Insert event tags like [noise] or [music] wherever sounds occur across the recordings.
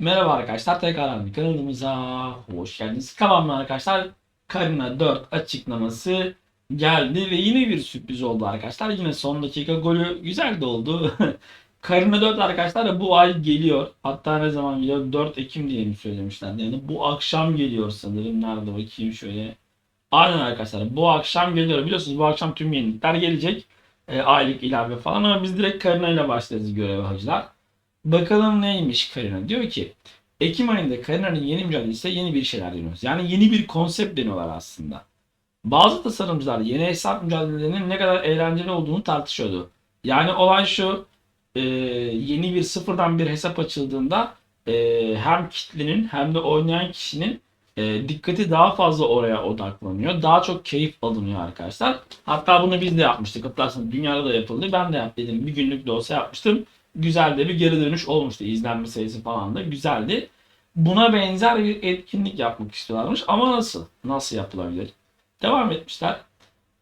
Merhaba arkadaşlar tekrar kanalımıza hoş geldiniz. Kavamlı arkadaşlar Karina 4 açıklaması geldi ve yine bir sürpriz oldu arkadaşlar. Yine son dakika golü güzel de oldu. [laughs] Karina 4 arkadaşlar bu ay geliyor. Hatta ne zaman geliyor? 4 Ekim diye mi söylemişlerdi. Yani bu akşam geliyor sanırım. Nerede bakayım şöyle. Aynen arkadaşlar bu akşam geliyor. Biliyorsunuz bu akşam tüm yenilikler gelecek. E, aylık ilave falan ama biz direkt Karina ile başlarız göreve hacılar. Bakalım neymiş Karina? Diyor ki Ekim ayında Karina'nın yeni mücadelesi yeni bir şeyler deniyoruz. Yani yeni bir konsept deniyorlar aslında. Bazı tasarımcılar yeni hesap mücadelelerinin ne kadar eğlenceli olduğunu tartışıyordu. Yani olay şu e, yeni bir sıfırdan bir hesap açıldığında e, hem kitlenin hem de oynayan kişinin e, dikkati daha fazla oraya odaklanıyor. Daha çok keyif alınıyor arkadaşlar. Hatta bunu biz de yapmıştık. Hatırlarsanız dünyada da yapıldı. Ben de yaptım. Bir günlük de olsa yapmıştım güzel de bir geri dönüş olmuştu. İzlenme sayısı falan da güzeldi. Buna benzer bir etkinlik yapmak istiyorlarmış ama nasıl? Nasıl yapılabilir? Devam etmişler.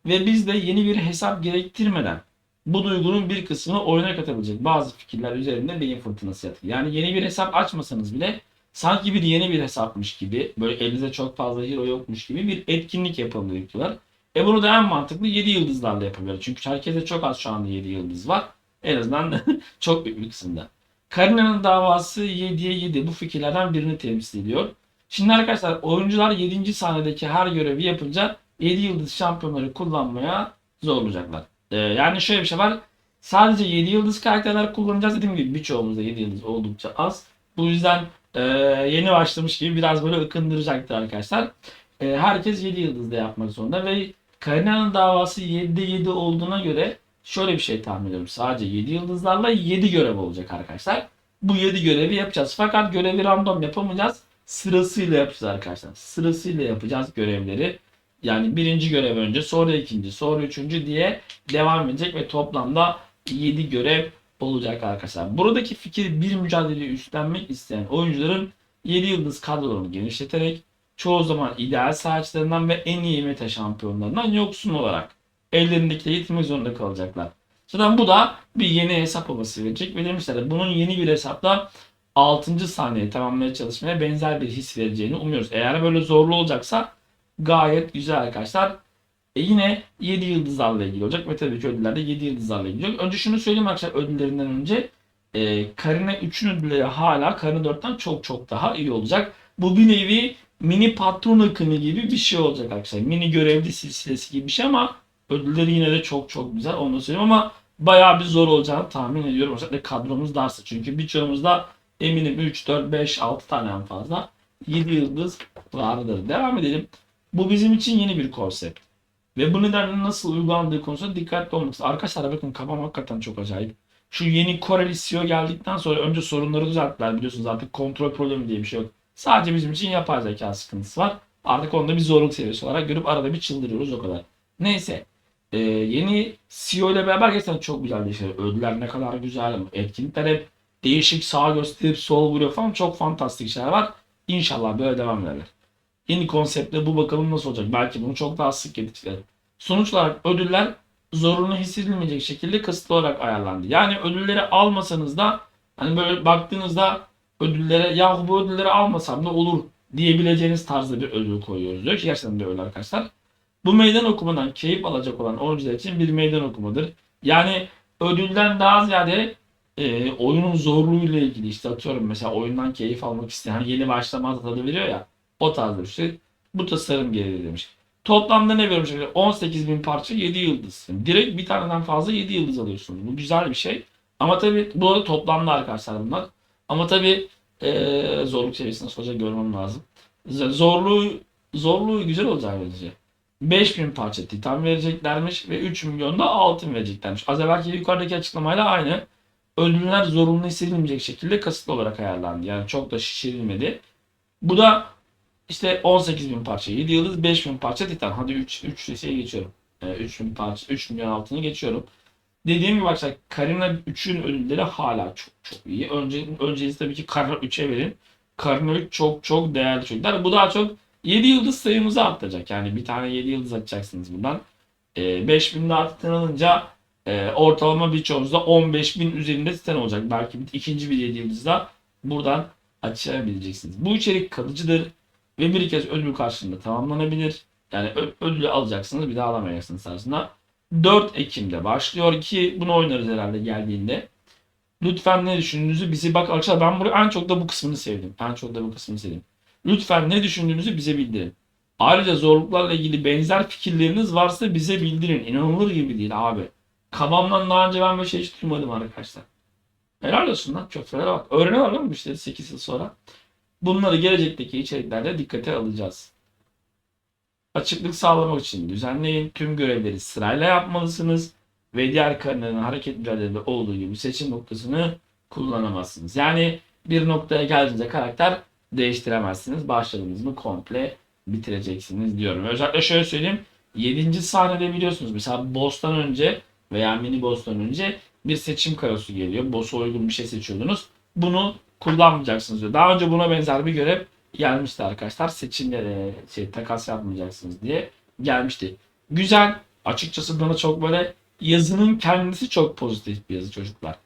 Ve biz de yeni bir hesap gerektirmeden bu duygunun bir kısmını oyuna katabilecek bazı fikirler üzerinde beyin fırtınası yatıyor. Yani yeni bir hesap açmasanız bile sanki bir yeni bir hesapmış gibi böyle elinizde çok fazla hero yokmuş gibi bir etkinlik yapalım diyorlar. E bunu da en mantıklı 7 yıldızlarla yapabilir. Çünkü herkese çok az şu anda 7 yıldız var. En azından [laughs] çok büyük bir kısımda. Karina'nın davası 7'ye 7 bu fikirlerden birini temsil ediyor. Şimdi arkadaşlar oyuncular 7. sahnedeki her görevi yapınca 7 yıldız şampiyonları kullanmaya zorlayacaklar. Ee, yani şöyle bir şey var. Sadece 7 yıldız karakterler kullanacağız. Dediğim gibi birçoğumuzda 7 yıldız oldukça az. Bu yüzden e, yeni başlamış gibi biraz böyle ıkındıracaktır arkadaşlar. E, herkes 7 yıldızda yapmak zorunda ve Karina'nın davası 7'de 7 olduğuna göre şöyle bir şey tahmin ediyorum. Sadece 7 yıldızlarla 7 görev olacak arkadaşlar. Bu 7 görevi yapacağız. Fakat görevi random yapamayacağız. Sırasıyla yapacağız arkadaşlar. Sırasıyla yapacağız görevleri. Yani birinci görev önce, sonra ikinci, sonra üçüncü diye devam edecek ve toplamda 7 görev olacak arkadaşlar. Buradaki fikir bir mücadeleyi üstlenmek isteyen oyuncuların 7 yıldız kadrolarını genişleterek çoğu zaman ideal sahaçlarından ve en iyi meta şampiyonlarından yoksun olarak ellerindeki yitirmek zorunda kalacaklar. Zaten bu da bir yeni hesap havası verecek ve demişler bunun yeni bir hesapla 6. saniyeyi tamamlamaya çalışmaya benzer bir his vereceğini umuyoruz. Eğer böyle zorlu olacaksa gayet güzel arkadaşlar. E yine 7 yıldızlarla ilgili olacak ve tabii ki ödüller de 7 yıldızlarla ilgili olacak. Önce şunu söyleyeyim arkadaşlar ödüllerinden önce e, Karina 3'ün ödülleri hala Karina 4'ten çok çok daha iyi olacak. Bu bir nevi mini patron akını gibi bir şey olacak arkadaşlar. Mini görevli silsilesi gibi bir şey ama ödülleri yine de çok çok güzel onu söyleyeyim ama bayağı bir zor olacağını tahmin ediyorum. Özellikle kadromuz darsa. Çünkü birçoğumuzda eminim 3, 4, 5, 6 tane en fazla 7 yıldız vardır. Devam edelim. Bu bizim için yeni bir konsept. Ve bu nedenle nasıl uygulandığı konusunda dikkatli olmak Arkadaşlar bakın kafam hakikaten çok acayip. Şu yeni Koreli CEO geldikten sonra önce sorunları düzelttiler biliyorsunuz artık kontrol problemi diye bir şey yok. Sadece bizim için yapay zeka sıkıntısı var. Artık onu da bir zorluk seviyesi olarak görüp arada bir çıldırıyoruz o kadar. Neyse. Ee, yeni CEO ile beraber gerçekten çok güzel değişiyor. Ödüller ne kadar güzel. Etkinlikler hep değişik sağ gösterip sol vuruyor falan. Çok fantastik şeyler var. İnşallah böyle devam ederler. Yeni konseptle bu bakalım nasıl olacak. Belki bunu çok daha sık getirecekler. Sonuç olarak ödüller zorunlu hissedilmeyecek şekilde kısıtlı olarak ayarlandı. Yani ödülleri almasanız da hani böyle baktığınızda ödüllere ya bu ödülleri almasam da olur diyebileceğiniz tarzda bir ödül koyuyoruz diyor ki gerçekten de öyle arkadaşlar. Bu meydan okumadan keyif alacak olan oyuncular için bir meydan okumadır. Yani ödülden daha ziyade e, oyunun zorluğuyla ilgili işte atıyorum mesela oyundan keyif almak isteyen yeni başlamaz tadı veriyor ya o tarzda bir şey. Bu tasarım gelir demiş. Toplamda ne vermiş? 18 bin parça 7 yıldız. Direkt bir taneden fazla 7 yıldız alıyorsunuz. Bu güzel bir şey. Ama tabi bu arada toplamda arkadaşlar bunlar. Ama tabi e, zorluk seviyesi nasıl olacak görmem lazım. Zorluğu zorluğu güzel olacak bence. 5000 parça titan vereceklermiş ve 3 milyon da altın vereceklermiş. Az evvelki yukarıdaki açıklamayla aynı. Ödüller zorunlu hissedilmeyecek şekilde kasıtlı olarak ayarlandı. Yani çok da şişirilmedi. Bu da işte 18 bin parça 7 yıldız 5 bin parça titan. Hadi 3 3 şey geçiyorum. E, 3 bin parça 3 milyon altını geçiyorum. Dediğim gibi arkadaşlar Karina 3'ün ödülleri hala çok çok iyi. Önce öncesi tabii ki Karina 3'e verin. Karina 3 çok çok değerli çocuklar. Bu daha çok 7 yıldız sayımızı arttıracak. Yani bir tane 7 yıldız açacaksınız buradan. E, 5000 daha titan alınca e, ortalama birçoğumuzda 15 bin üzerinde titan olacak. Belki bir, ikinci bir 7 yıldız da buradan açabileceksiniz. Bu içerik kalıcıdır ve bir kez ödül karşılığında tamamlanabilir. Yani ödülü alacaksınız bir daha alamayacaksınız aslında. 4 Ekim'de başlıyor ki bunu oynarız herhalde geldiğinde. Lütfen ne düşündüğünüzü bizi bak arkadaşlar ben burayı en çok da bu kısmını sevdim. En çok da bu kısmını sevdim. Lütfen ne düşündüğünüzü bize bildirin. Ayrıca zorluklarla ilgili benzer fikirleriniz varsa bize bildirin. İnanılır gibi değil abi. Kabamdan daha önce ben böyle şey hiç duymadım arkadaşlar. Helal olsun lan köftelere bak. Öğreniyorlar lan bu işleri 8 yıl sonra. Bunları gelecekteki içeriklerde dikkate alacağız. Açıklık sağlamak için düzenleyin. Tüm görevleri sırayla yapmalısınız. Ve diğer kararların hareket mücadelede olduğu gibi seçim noktasını kullanamazsınız. Yani bir noktaya geldiğince karakter değiştiremezsiniz. Başladınız mı komple bitireceksiniz diyorum. Özellikle şöyle söyleyeyim. 7. sahnede biliyorsunuz mesela boss'tan önce veya mini boss'tan önce bir seçim karosu geliyor. Boss'a uygun bir şey seçiyordunuz. Bunu kullanmayacaksınız diyor. Daha önce buna benzer bir görev gelmişti arkadaşlar. Seçimlere şey, takas yapmayacaksınız diye gelmişti. Güzel. Açıkçası bana çok böyle yazının kendisi çok pozitif bir yazı çocuklar.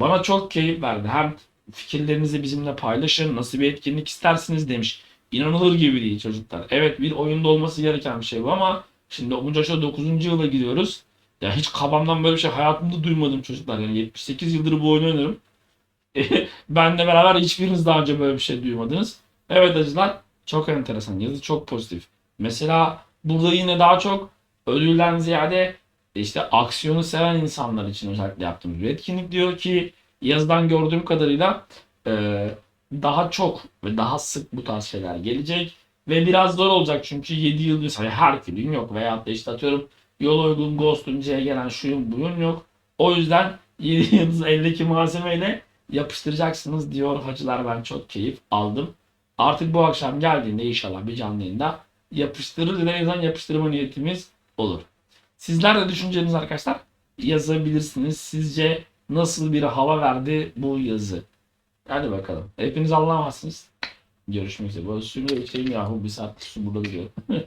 Bana çok keyif verdi. Hem fikirlerinizi bizimle paylaşın. Nasıl bir etkinlik istersiniz demiş. İnanılır gibi değil çocuklar. Evet bir oyunda olması gereken bir şey bu ama şimdi bunca şey 9. yıla gidiyoruz. Ya hiç kabamdan böyle bir şey hayatımda duymadım çocuklar. Yani 78 yıldır bu oyunu oynarım. [laughs] Benle beraber hiçbiriniz daha önce böyle bir şey duymadınız. Evet acılar çok enteresan. Yazı çok pozitif. Mesela burada yine daha çok ödülden ziyade işte aksiyonu seven insanlar için özellikle yaptığımız bir etkinlik diyor ki yazıdan gördüğüm kadarıyla e, daha çok ve daha sık bu tarz şeyler gelecek ve biraz zor olacak çünkü 7 yıl mesela her film yok veyahut da işte atıyorum yol uygun Ghost'un C'ye gelen şuyun buyun yok. O yüzden 7 [laughs] yıldız eldeki malzemeyle yapıştıracaksınız diyor hacılar ben çok keyif aldım. Artık bu akşam geldiğinde inşallah bir canlı yayında yapıştırırız en azından yapıştırma niyetimiz olur. Sizler de düşünceniz arkadaşlar yazabilirsiniz. Sizce nasıl bir hava verdi bu yazı? Hadi bakalım. Hepiniz anlamazsınız. Görüşmek üzere. Bu suyunu içeyim yahu bir saat su burada duruyor. [laughs]